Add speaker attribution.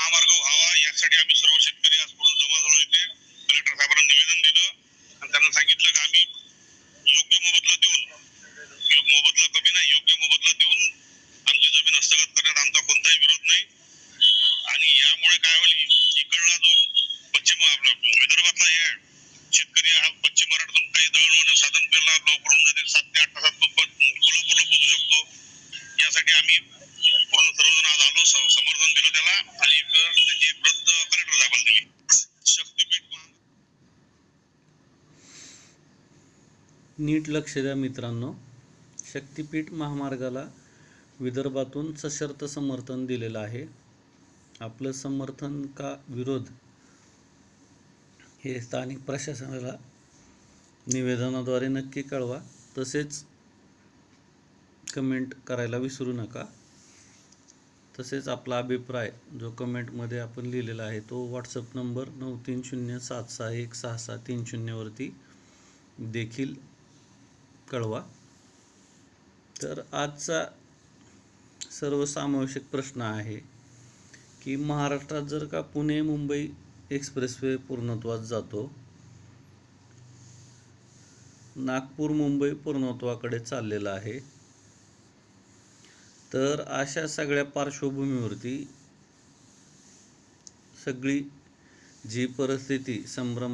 Speaker 1: महामार्ग व्हावा यासाठी आम्ही सर्व शेतकरी आज पूर्ण जमा झालो इथे. कलेक्टर साहेबांना निवेदन दिलं. आणि त्यांना सांगितलं की आम्ही योग्य मोबदला देऊन मोबदला कमी नाही योग्य मोबदला देऊन आमची जमीन हस्तगत करण्यात आमचा कोणताही विरोध नाही. आणि यामुळे काय होईल इकडला जो पश्चिम आपला विदर्भातला हे शेतकरी हा पश्चिम महाराष्ट्रातून काही दळणवळण साधन पेरला लवकर होऊन जाते सात ते आठ तासात कोल्हापूरला पोहोचू शकतो. यासाठी आम्ही सर्वजण आज आलो समर्थन दिलं त्याला. आणि एक त्याची प्रत कलेक्टर साहेबांना दिली. शक्तीपीठ
Speaker 2: नीट लक्ष द्या मित्रांनो. शक्तिपीठ महामार्गाला विदर्भातून सशर्त समर्थन दिलेलं आहे. आपलं समर्थन का विरोध? हे स्थानिक प्रशासनाला निवेदनाद्वारे नक्की कळवा. तसेच कमेंट करायला विसरू नका. तसेच आपला अभिप्राय जो कमेंटमध्ये आपण लिहिलेला आहे तो व्हॉट्सअप नंबर नऊ तीन शून्य सात सहा एक सहा सहा तीन शून्यवरती देखील कळवा. तर आजचा सर्वसमावेशक प्रश्न आहे की महाराष्ट्रात जर का पुणे मुंबई एक्सप्रेसवे पूर्णत्वात जातो नागपूर मुंबई पूर्णत्वाकडे चाललेला आहे तर अशा सगळ्या पार्श्वभूमीवरती सगळी जी परिस्थिती संभ्रम